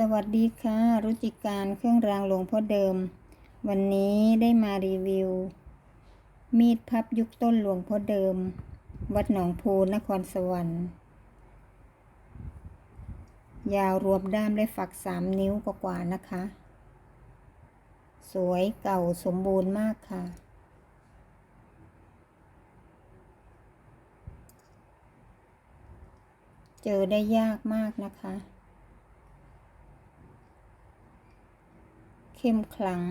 สวัสดีค่ะรุจิการเครื่องรางหลวงพ่อเดิม วันนี้ได้มารีวิว มีดพับยุคต้นหลวงพ่อเดิม วัดหนองพูนครสวรรค์ ยาวรวมด้ามได้ฝักสามนิ้วกว่าๆนะคะ สวยเก่าสมบูรณ์มากค่ะ เจอได้ยากมากนะคะ เข้มขลัง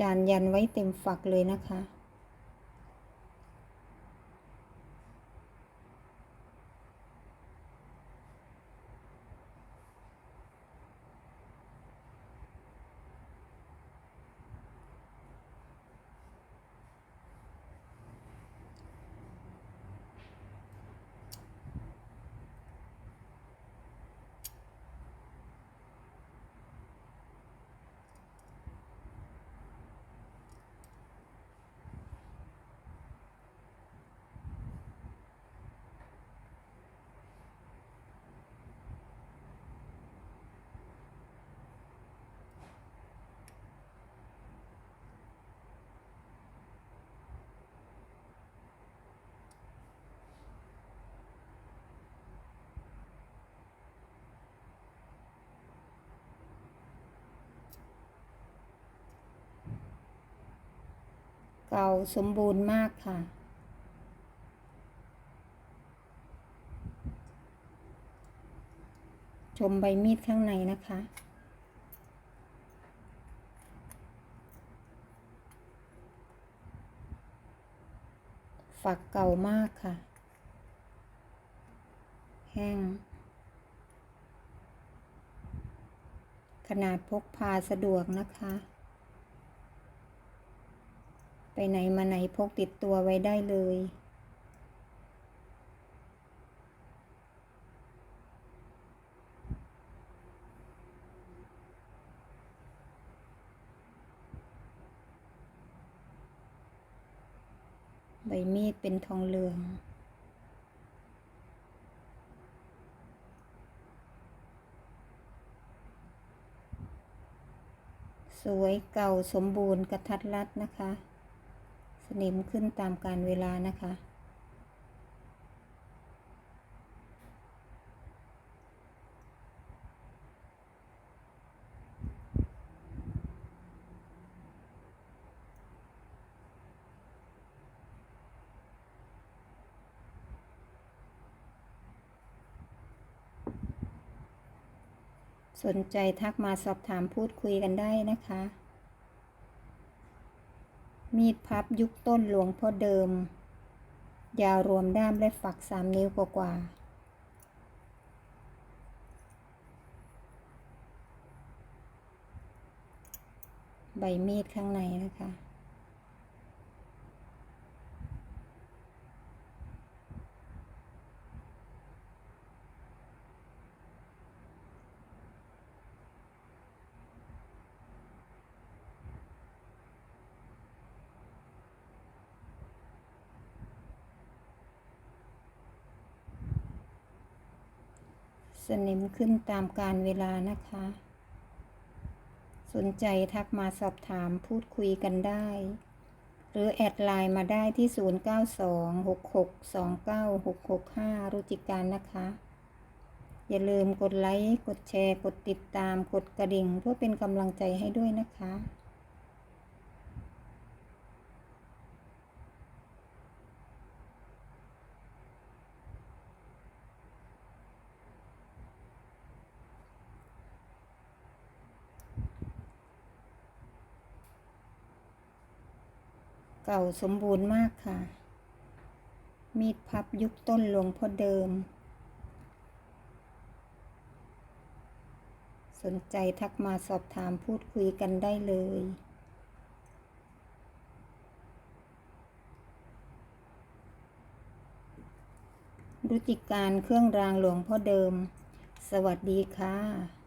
จานยันไว้เต็มฝักเลยนะคะ เก่าสมบูรณ์มากค่ะ ชมใบมีดข้างในนะคะ ฝักเก่ามากค่ะ แห้ง ขนาดพกพาสะดวกนะคะ ไปไหนมาไหนพกติดตัวไว้ได้เลย ใบมีดเป็นทองเหลืองสวยเก่าสมบูรณ์กระทัดรัดนะคะ สนิมขึ้นตามการเวลานะคะ สนใจทักมาสอบถามพูดคุยกันได้นะคะ มีดพับยุคต้นหลวงพ่อเดิม ยาวรวมด้ามและฝักสามนิ้วกว่าใบมีดข้างในนะคะ สนิมขึ้นตามการเวลานะคะ สนใจทักมาสอบถามพูดคุยกันได้ หรือแอดไลน์มาได้ที่ 0926629665 รุจิการนะคะ อย่าลืมกดไลค์ กดแชร์ กดติดตาม กดกระดิ่ง เพื่อเป็นกำลังใจให้ด้วยนะคะ เก่าสมบูรณ์มากค่ะ มีดพับยุคต้นหลวงพ่อเดิม สนใจทักมาสอบถามพูดคุยกันได้เลยรุจิการเครื่องรางหลวงพ่อเดิม สวัสดีค่ะ